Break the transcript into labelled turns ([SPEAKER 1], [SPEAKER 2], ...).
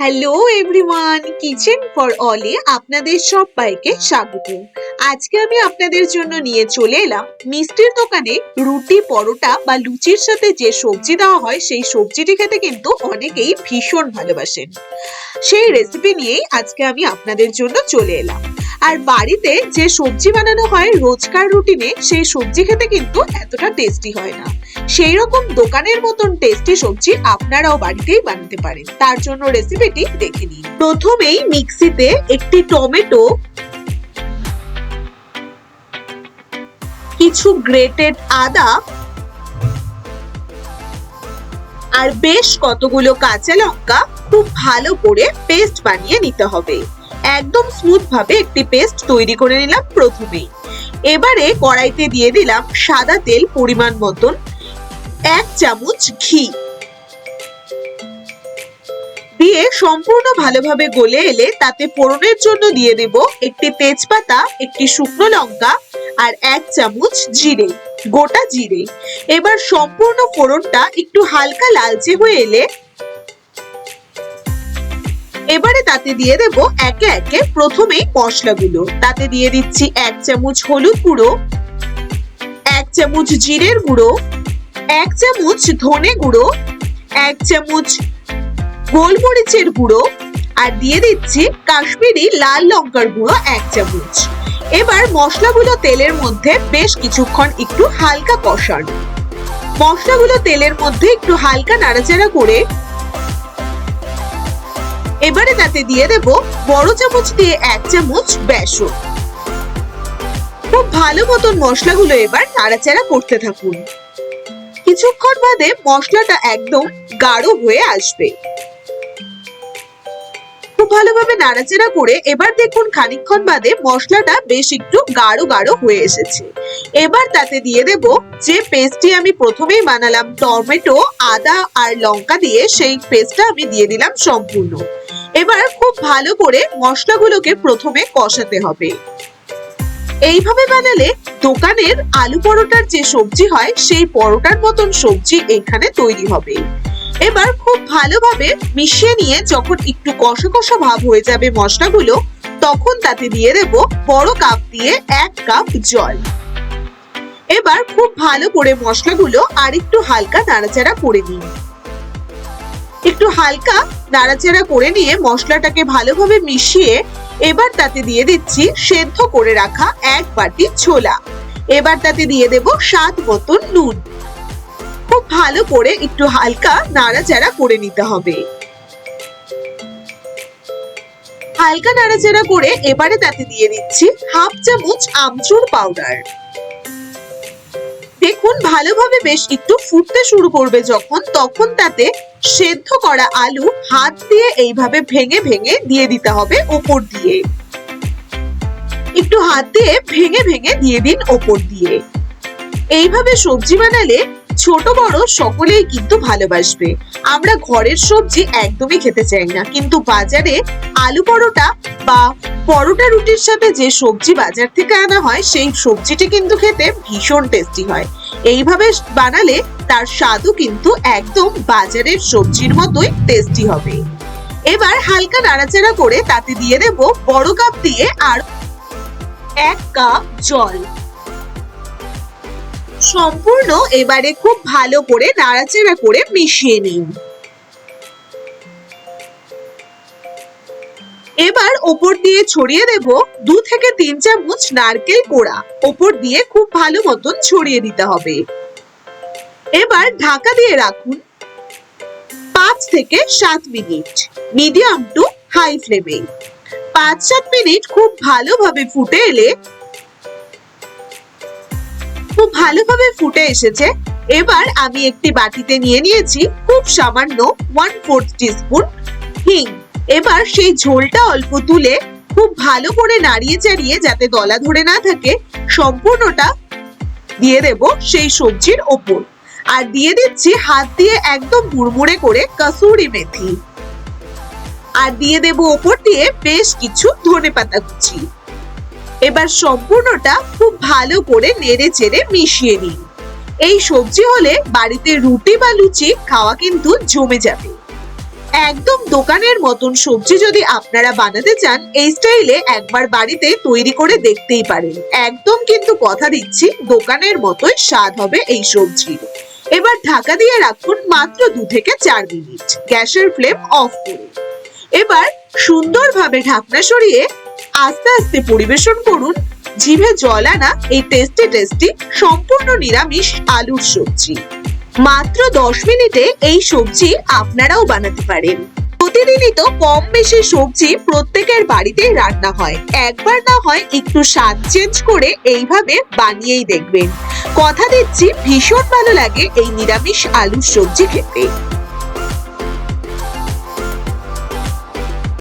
[SPEAKER 1] Hello everyone kitchen for all এ আপনাদের সবাইকে স্বাগত আজকে আমি আপনাদের জন্য নিয়ে চলে এলাম মিষ্টির দোকানে রুটি পরোটা বা লুচির সাথে যে সবজি দেওয়া হয়, সেই সবজিটি খেতে কিন্তু অনেকেই ভীষণ ভালোবাসেন। সেই রেসিপি নিয়েই আজকে আমি আপনাদের জন্য চলে এলাম। আর বাড়িতে যে সবজি বানানো হয় রোজকার রুটিনে, সেই সবজি খেতে কিন্তু এতটা টেস্টি হয় না। সেই রকম দোকানের মতন টেস্টি সবজি আপনারাও বাড়িতেই বানাতে পারেন। তার জন্য রেসিপিটি দেখে নিন। প্রথমেই মিক্সিতে একটি টমেটো, কিছু গ্রেটেড আদা, আর বেশ কতগুলো কাঁচা লঙ্কা খুব ভালো করে পেস্ট বানিয়ে নিতে হবে। একদম স্মুথ ভাবে একটি পেস্ট তৈরি করে নিলাম প্রথমেই। এবারে কড়াইতে দিয়ে দিলাম সাদা তেল পরিমাণ মতন, এক চামচ ঘি। দিয়ে সম্পূর্ণ ভালোভাবে গলে এলে তাতে ফোড়নের জন্য দিয়ে দেব একটি তেজপাতা, একটি শুকনো লঙ্কা আর এক চামচ জিরে, গোটা জিরে। এবার সম্পূর্ণ ফোড়নটা একটু হালকা লালচে হয়ে এলে এবারে তাতে দিয়ে দেব একে একে প্রথমেই মশলাগুলো। তাতে দিয়ে দিচ্ছি এক চামচ হলুদ গুঁড়ো, এক চামচ জিরের গুঁড়ো, এক চামচ ধনে গুঁড়ো, এক চামচ গোলমরিচের গুঁড়ো আর দিয়ে দিচ্ছি কাশ্মীরি লাল লঙ্কার গুঁড়ো এক চামচ। এবার মশলাগুলো তেলের মধ্যে বেশ কিছুক্ষণ একটু হালকা কষান। মশলাগুলো তেলের মধ্যে একটু হালকা নাড়াচাড়া করে এবারে তাতে দিয়ে দেব বড় চামচ দিয়ে এক চামচ বেসন। খুব ভালো মতন মশলাগুলো এবার নাড়াচাড়া করতে থাকুন। কিছুক্ষণ বাদে মশলাটা একদম গাঢ় হয়ে আসবে। ভালোভাবে নাড়াচাড়া করে এবার দেখুন খানিকক্ষণ বাদে মশলাটা বেশ একটু গাঢ় গাঢ় হয়ে এসেছে। এবার তাতে দিয়ে দেব যে পেস্টটি আমি প্রথমেই বানালাম, টমেটো, আদা আর লঙ্কা দিয়ে সেই পেস্টটা আমি দিয়ে দিলাম সম্পূর্ণ। এবার খুব ভালো করে মশলাগুলোকে প্রথমে কষাতে হবে। এইভাবে বানালে দোকানের আলু পরোটার যে সবজি হয়, সেই পরোটার মতন সবজি এখানে তৈরি হবে। এবার খুব ভালোভাবে মিশিয়ে নিয়ে যখন একটু কষা কষা ভাব হয়ে যাবে মশলাগুলো, তখন তাতে দিয়ে দেব বড় কাপ দিয়ে এক কাপ জল। এবার খুব ভালো করে মশলাগুলো আর একটু হালকা নাড়াচাড়া করে নিন। একটু হালকা নাড়াচাড়া করে নিয়ে মশলাটাকে ভালোভাবে মিশিয়ে এবার তাতে দিয়ে দিচ্ছি সেদ্ধ করে রাখা এক বাটি ছোলা। এবার তাতে দিয়ে দেব স্বাদ মতন নুন। খুব ভালো করে একটু হালকা নাড়াচাড়া করে নিতে হবে। হালকা নাড়াচাড়া করে এবারে তাতে দিয়ে দিচ্ছি হাফ চামচ আমচুর পাউডার। দেখুন, ভালোভাবে বেশ একটু ফুটতে শুরু করবে যখন, তখন তাতে সেদ্ধ করা আলু হাত দিয়ে এইভাবে ভেঙে ভেঙে দিয়ে দিতে হবে ওপর দিয়ে। একটু হাত দিয়ে ভেঙে ভেঙে দিয়ে দিন ওপর দিয়ে। এইভাবে সবজি বানালে ছোট বড় সকলেই কিন্তু ভালোবাসবে। আমরা ঘরের সবজি একদমই খেতে চাই না, কিন্তু বাজারে আলু পরোটা বা পরোটা রুটির সাথে যে সবজি বাজার থেকে আনা হয়, সেই সবজিটি কিন্তু খেতে ভীষণ টেস্টি হয়। এইভাবে বানালে তার স্বাদও কিন্তু একদম বাজারের সবজির মতোই টেস্টি হবে। এবার হালকা নাড়াচাড়া করে তাতে দিয়ে দেব বড় কাপ দিয়ে আর এক কাপ জল। সম্পূর্ণ এবারে খুব ভালো করে নাড়াচাড়া করে মিশিয়ে নিন। এবার ওপর দিয়ে ছড়িয়ে দেব দু থেকে তিন চামচ নারকেল কোড়া। ওপর দিয়ে খুব ভালো মতন ছড়িয়ে দিতে হবে। এবার ঢাকা দিয়ে রাখুন পাঁচ থেকে সাত মিনিট, মিডিয়াম টু হাই ফ্লেমে। পাঁচ সাত মিনিট খুব ভালোভাবে ফুটে এলে খুব ভালোভাবে ফুটে এসেছে। এবার আমি একটি বাটিতে নিয়ে নিয়েছি খুব সামান্য ওয়ান ফোর্থ টিস্পুন হিং। এবার সেই ঝোলটা অল্প তুলে খুব ভালো করে নাড়িয়ে চাড়িয়ে যাতে দলা ধরে না থাকে, সম্পূর্ণটা দিয়ে দেব সেই সবজির ওপর। আর দিয়ে দিচ্ছি হাত দিয়ে একদম মুড়মুড়ে করে কসুরি মেথি। আর দিয়ে দেব ওপর দিয়ে বেশ কিছু ধনে পাতা কুচি। এবার সম্পূর্ণটা খুব ভালো করে নেড়ে চেড়ে মিশিয়ে নিন। এই সবজি হলে বাড়িতে রুটি বা লুচি খাওয়া কিন্তু জমে যাবে। একদম দোকানের মতন সবজি যদি আপনারা বানাতে চান, এই স্টাইলে একবার বাড়িতে তৈরি করে দেখতেই পারেন। একদম কিন্তু কথা দিচ্ছি, দোকানের মতোই স্বাদ হবে এই সবজি। এবার ঢাকা দিয়ে রাখুন মাত্র দু থেকে চার মিনিট। গ্যাসের ফ্লেম অফ করুন। এবার সুন্দরভাবে ঢাকনা সরিয়ে আস্তে আস্তে পরিবেশন করুন। জিভে জল আনা এই টেস্টি টেস্টি সম্পূর্ণ নিরামিষ আলুর সবজি। মাত্র দশ মিনিটে এই সবজি আপনারাও বানাতে পারেন। প্রতিদিনই তো কম বেশি সবজি প্রত্যেকের বাড়িতেই রান্না হয়। একবার না হয় একটু স্বাদ চেঞ্জ করে এইভাবে বানিয়েই দেখবেন। কথা দিচ্ছি, ভীষণ ভালো লাগে এই নিরামিষ আলুর সবজি খেতে।